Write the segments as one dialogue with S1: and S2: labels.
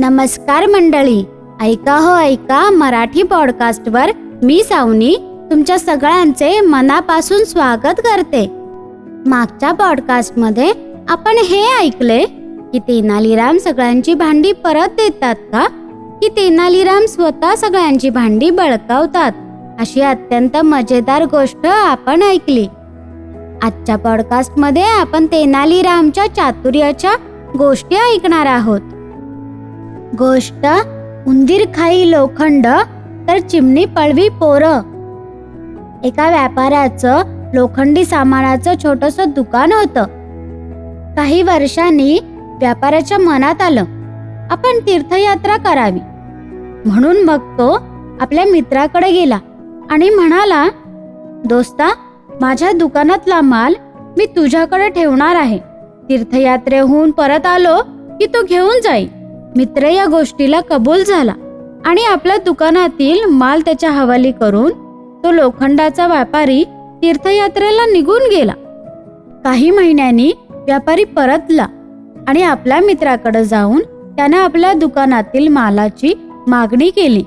S1: नमस्कार मंडळी. ऐका हो ऐका. मराठी पॉडकास्टवर मी सावनी तुमच्या सगळ्यांचे मनापासून स्वागत करते. मागच्या पॉडकास्टमध्ये आपण हे ऐकले की तेनालीराम सगळ्यांची भांडी परत देतात का? की तेनालीराम स्वतः सगळ्यांची भांडी बळकावतात? अशी अत्यंत मजेदार गोष्ट आपण ऐकली. आजच्या पॉडकास्टमध्ये आपण तेनालीरामच्या चातुर्याच्या गोष्टी ऐकणार आहोत. गोष्ट उंदीर खाई लोखंड तर चिमणी पळवी पोरं एका व्यापाऱ्याचं लोखंडी सामानाचं छोटस दुकान होतं काही वर्षांनी व्यापाऱ्याच्या मनात आलं आपण तीर्थयात्रा करावी म्हणून मग तो आपल्या मित्राकडे गेला आणि म्हणाला दोस्ता माझ्या दुकानातला माल मी तुझ्याकडे ठेवणार आहे तीर्थयात्रेहून परत आलो की तो घेऊन जाईल मित्र या गोष्टीला कबूल झाला आणि आपल्या दुकानातील माल त्याच्या हवाली करून तो लोखंडाचा व्यापारी तीर्थयात्रेला निघून गेला. काही महिन्यांनी व्यापारी परतला आणि आपल्या मित्राकडे जाऊन त्याने आपल्या दुकानातील मालाची मागणी केली.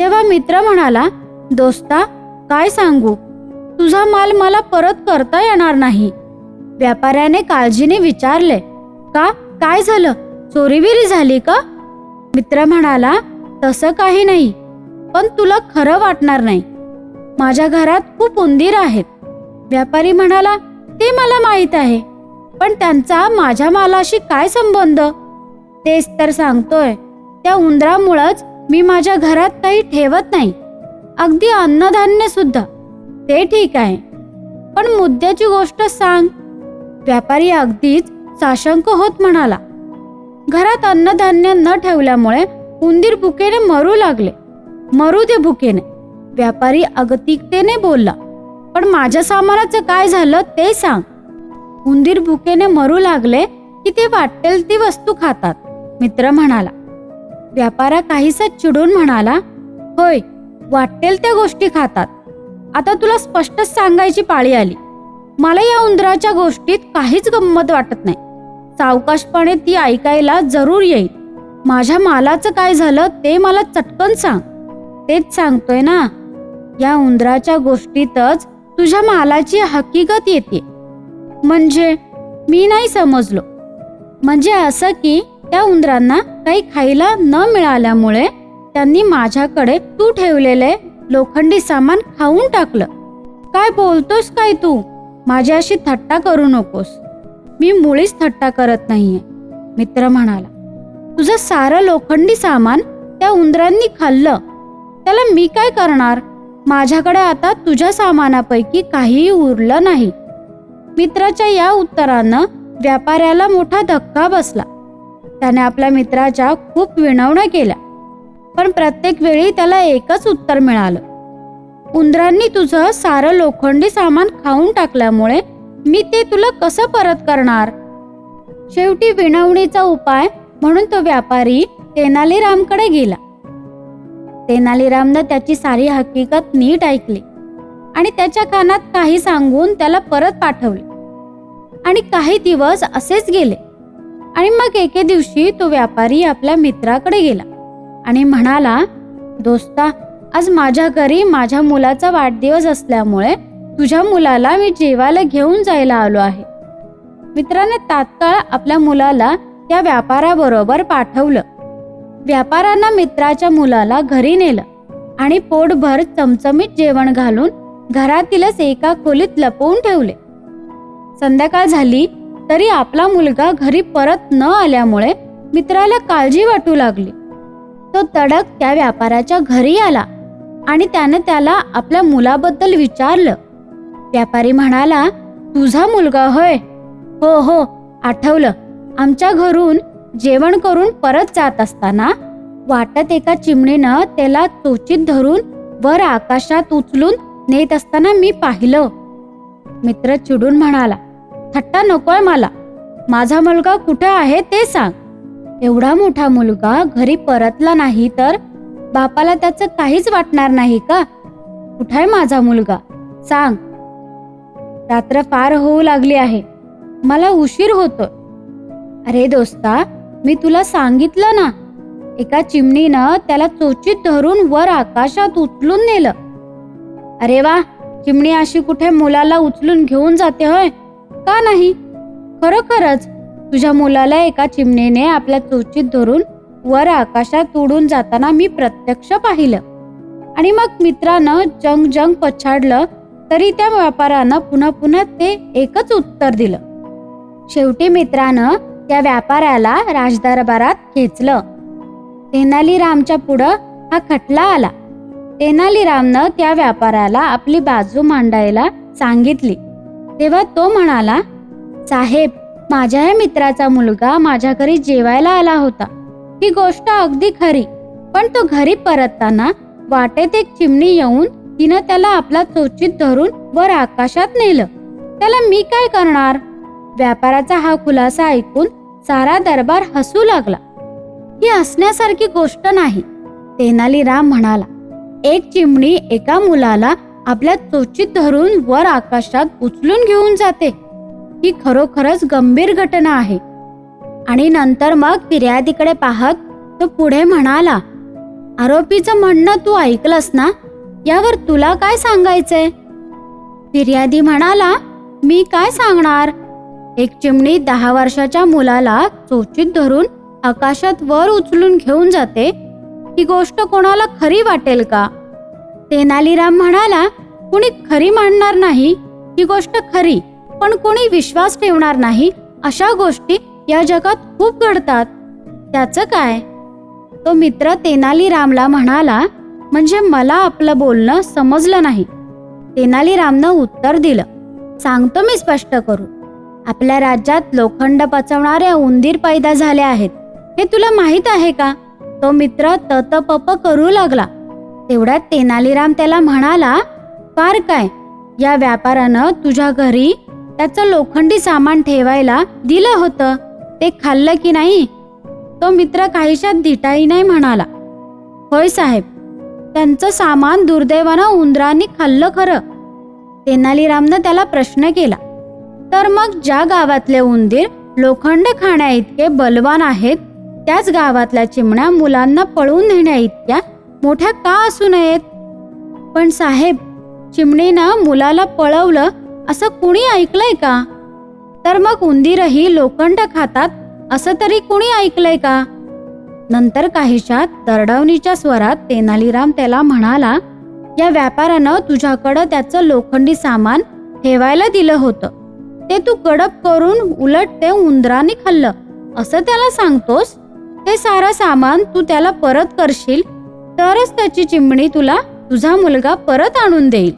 S1: तेव्हा मित्र म्हणाला दोस्ता काय सांगू? तुझा माल मला परत करता येणार नाही. व्यापाऱ्याने काळजीने विचारले का? काय झालं? चोरीबिरी झाली का? मित्र म्हणाला तसं काही नाही पण तुला खरं वाटणार नाही. माझ्या घरात खूप उंदीर आहेत. व्यापारी म्हणाला ते मला माहीत आहे पण त्यांचा माझ्या मालाशी काय संबंध? तेच तर सांगतोय त्या उंदरामुळंच मी माझ्या घरात काही ठेवत नाही. अगदी अन्नधान्य सुद्धा. ते ठीक आहे. पण मुद्द्याची गोष्ट सांग. व्यापारी अगदीच साशंक होत म्हणाला घरात अन्नधान्य न ठेवल्यामुळे उंदीर भुकेने मरू लागले. मरू दे भुकेने व्यापारी अगतिकतेने बोलला. पण माझ्या सामानाचं काय झालं ते सांग. उंदीर भुकेने मरू लागले की ते वाटेल ती वस्तू खातात मित्र म्हणाला. व्यापारा काहीसा चिडून म्हणाला होय वाटेल त्या गोष्टी खातात. आता तुला स्पष्टच सांगायची पाळी आली. मला या उंदराच्या गोष्टीत काहीच गंमत वाटत नाही. सावकाशपणे ती ऐकायला जरूर येईल. माझ्या मालाचं काय झालं ते मला चटकन सांग. तेच सांगतोय ना. या उंदराच्या गोष्टीतच तुझ्या मालाची हकीकत येते. म्हणजे मी नाही समजलो. म्हणजे असं की त्या उंदरांना काही खायला न मिळाल्यामुळे त्यांनी माझ्याकडे तू ठेवलेले लोखंडी सामान खाऊन टाकलं. काय बोलतोस काय तू? माझ्याशी थट्टा करू नकोस. मी मुळीच थट्टा करत नाहीये. मित्र म्हणाला तुझं सारं लोखंडी सामान त्या उंदरांनी खाल्लं. त्याला मी काय करणार? माझ्याकडे आता तुझ्या सामानापैकी काहीही उरलं नाही. मित्राच्या या उत्तरानं व्यापाऱ्याला मोठा धक्का बसला. त्याने आपल्या मित्राच्या खूप विनवण्या केल्या पण प्रत्येक वेळी त्याला एकच उत्तर मिळालं. उंदरांनी तुझं सारं लोखंडी सामान खाऊन टाकल्यामुळे मी ते तुला कसं परत करणार? शेवटी विनवणीचा उपाय म्हणून तो व्यापारी तेनालीरामकडे गेला. तेनालीरामनं त्याची सारी हकीकत नीट ऐकली आणि त्याच्या कानात काही सांगून त्याला परत पाठवले. आणि काही दिवस असेच गेले आणि मग एके दिवशी तो व्यापारी आपल्या मित्राकडे गेला आणि म्हणाला दोस्ता आज माझ्या घरी माझ्या मुलाचा वाढदिवस असल्यामुळे तुझ्या मुलाला मी जेवायला घेऊन जायला आलो आहे. मित्राने तात्काळ आपल्या मुलाला त्या व्यापाराबरोबर पाठवलं. व्यापाऱ्यांना मित्राच्या मुलाला घरी नेलं आणि पोटभर चमचमीत जेवण घालून घरातीलच एका खोलीत लपवून ठेवले. संध्याकाळ झाली तरी आपला मुलगा घरी परत न आल्यामुळे मित्राला काळजी वाटू लागली. तो तडक त्या व्यापाराच्या घरी आला आणि त्याने त्याला आपल्या मुलाबद्दल विचारलं. व्यापारी म्हणाला तुझा मुलगा होय. हो हो आठवलं. आमच्या घरून जेवण करून परत जात असताना वाटत एका चिमणीनं त्याला चोचीत धरून वर आकाशात उचलून नेत असताना मी पाहिलं. मित्र चिडून म्हणाला थट्टा नकोय मला. माझा मुलगा कुठे आहे ते सांग. एवढा मोठा मुलगा घरी परतला नाही तर बापाला त्याचं काहीच वाटणार नाही का? कुठाय माझा मुलगा? सांग. रात्र फार होऊ लागली आहे. मला उशीर होतोय. अरे दोस्ता मी तुला सांगितलं ना. एका चिमणीनं त्याला चोचीत धरून वर आकाशात उचलून नेलं. अरे वा चिमणी अशी कुठे मुलाला उचलून घेऊन जाते होय? का नाही? खरोखरच तुझ्या मुलाला एका चिमणीने आपल्या चोचीत धरून वर आकाशात उडून जाताना मी प्रत्यक्ष पाहिलं. आणि मग मित्रानं जंग जंग पछाडलं तरी त्या व्यापारानं पुन्हा पुन्हा ते एकच उत्तर दिलं. शेवटी मित्रानं त्या व्यापाऱ्याला राजदरबारात खेचलं. तेनालीरामच्या पुढं हा खटला आला. तेनालीरामनं त्या व्यापाऱ्याला आपली बाजू मांडायला सांगितली. तेव्हा तो म्हणाला साहेब माझ्या या मित्राचा मुलगा माझ्या घरी जेवायला आला होता. ही गोष्ट अगदी खरी पण तो घरी परतताना वाटेत एक चिमणी येऊन तिनं त्याला आपला चोचीत धरून वर आकाशात नेलं. त्याला मी काय करणार? व्यापाराचा हा खुलासा ऐकून सारा दरबार हसू लागला. ही हसण्यासारखी गोष्ट नाही तेनालीराम म्हणाला. एक चिमणी एका मुलाला आपल्या चोचीत धरून वर आकाशात उचलून घेऊन जाते. ही खरोखरच गंभीर घटना आहे. आणि नंतर मग फिर्यादीकडे पाहत तो पुढे म्हणाला आरोपीचं म्हणणं तू ऐकलंस ना? यावर तुला काय सांगायचंय? फिर्यादी म्हणाला मी काय सांगणार? एक चिमणी दहा वर्षाच्या मुलाला चोचीत धरून आकाशात वर उचलून घेऊन जाते. ही गोष्ट कोणाला खरी वाटेल का? तेनालीराम म्हणाला कुणी खरी मानणार नाही. ही गोष्ट खरी पण कोणी विश्वास ठेवणार नाही. अशा गोष्टी या जगात खूप घडतात. त्याचं काय? तो मित्र तेनालीरामला म्हणाला म्हणजे मला आपलं बोलणं समजलं नाही. तेनालीरामनं उत्तर दिलं. सांगतो मी स्पष्ट करू आपल्या राज्यात लोखंड पचवणाऱ्या उंदीर पैदा झाल्या आहेत. हे तुला माहीत आहे का? तो मित्र ततपप करू लागला. तेवढ्यात तेनालीराम त्याला म्हणाला फार काय? या व्यापारानं तुझ्या घरी त्याचं लोखंडी सामान ठेवायला दिलं होतं. ते खाल्लं की नाही? तो मित्र काहीशा धिटाई नाही म्हणाला. होय साहेब त्यांचं सामान दुर्दैवानं उंदरांनी खाल्लं खरं. तेनालीरामनं त्याला प्रश्न केला तर मग ज्या गावातले उंदीर लोखंड खाण्या इतके बलवान आहेत त्याच गावातल्या चिमण्या मुलांना पळवून नेण्या इतक्या मोठ्या का असू नयेत? पण साहेब चिमणीनं मुलाला पळवलं असं कुणी ऐकलंय का? तर मग उंदीरही लोखंड खातात असं तरी कुणी ऐकलंय का? नंतर काहीशात दरडवणीच्या स्वरात तेनालीराम त्याला म्हणाला या व्यापारानं तुझ्याकडं त्याचं लोखंडी सामान ठेवायला दिलं होतं. ते तू गडप करून उलट ते उंदराने खाल्लं. असं त्याला सांगतोस? ते सारं सामान तू त्याला परत करशील तरच त्याची चिमणी तुला तुझा मुलगा परत आणून देईल.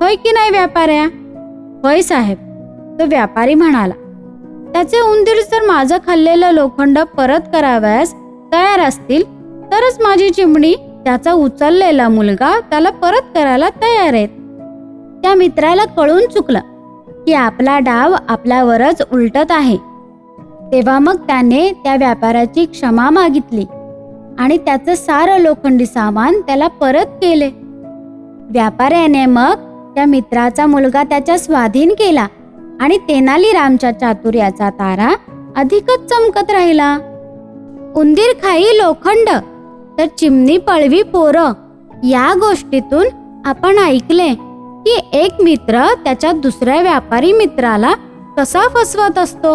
S1: होय की नाही व्यापाऱ्या? होय साहेब तो व्यापारी म्हणाला. त्याचे उंदीर जर माझं खाल्लेलं लोखंड परत करावयास तयार असतील तरच माझी चिमणी त्याचा उचललेला मुलगा त्याला परत करायला तयार आहेत. त्या मित्राला कळून चुकलं की आपला डाव आपल्यावरच उलटत आहे. तेव्हा मग त्याने त्या व्यापाराची क्षमा मागितली आणि त्याचं सारं लोखंडी सामान त्याला परत केले. व्यापाऱ्याने मग त्या मित्राचा मुलगा त्याच्या स्वाधीन केला आणि तेनालीरामच्या चातुर्याचा तारा अधिकच चमकत राहिला. उंदीर खाई लोखंड. तर चिमणी पळवी पोरं. या गोष्टीतून आपण ऐकले की एक मित्र त्याच्या दुसऱ्या व्यापारी मित्राला कसा फसवत असतो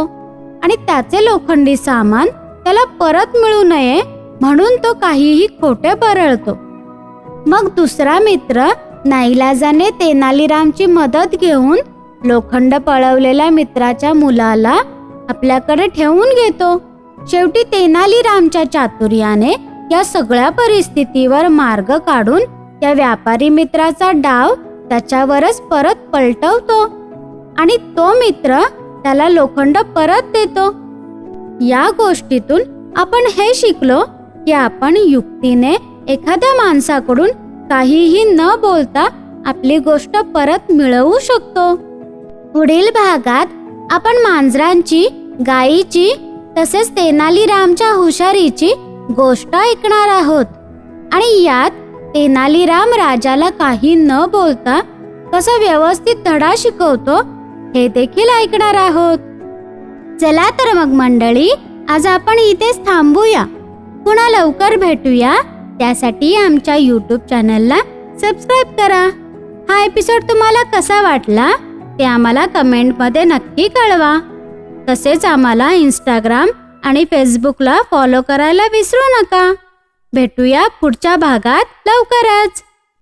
S1: आणि त्याचे लोखंडी सामान त्याला परत मिळू नये म्हणून तो काहीही खोटे परळतो मग दुसरा मित्र नाईलाजाने तेनालीरामची मदत घेऊन लोखंड पळवलेल्या मित्राच्या मुलाला आपल्याकडे ठेवून घेतो. शेवटी तेनालीरामच्या चातुर्याने या सगळ्या परिस्थितीवर मार्ग काढून त्या व्यापारी मित्राचा डाव त्याच्यावरच परत पलटवतो. आणि तो मित्र त्याला लोखंड परत देतो. या गोष्टीतून आपण हे शिकलो की आपण युक्तीने एखाद्या माणसाकडून काहीही न बोलता आपली गोष्ट परत मिळवू शकतो. पुढील भागात आपण मांजरांची गायीची तसेच तेनालीरामच्या हुशारीची गोष्ट ऐकणार आहोत. आणि यात तेनालीराम राजाला काही न बोलता कसं व्यवस्थित धडा शिकवतो हे देखील ऐकणार आहोत. चला तर मग मंडळी आज आपण इथेच थांबूया. पुन्हा लवकर भेटूया. त्यासाठी आमच्या यूट्यूब चॅनलला सबस्क्राईब करा. हा एपिसोड तुम्हाला कसा वाटला ते आम्हाला कमेंटमध्ये नक्की कळवा. तसेच आम्हाला इंस्टाग्राम आणि फेसबुकला फॉलो करायला विसरू नका. भेटूया पुढच्या भागात लवकरच.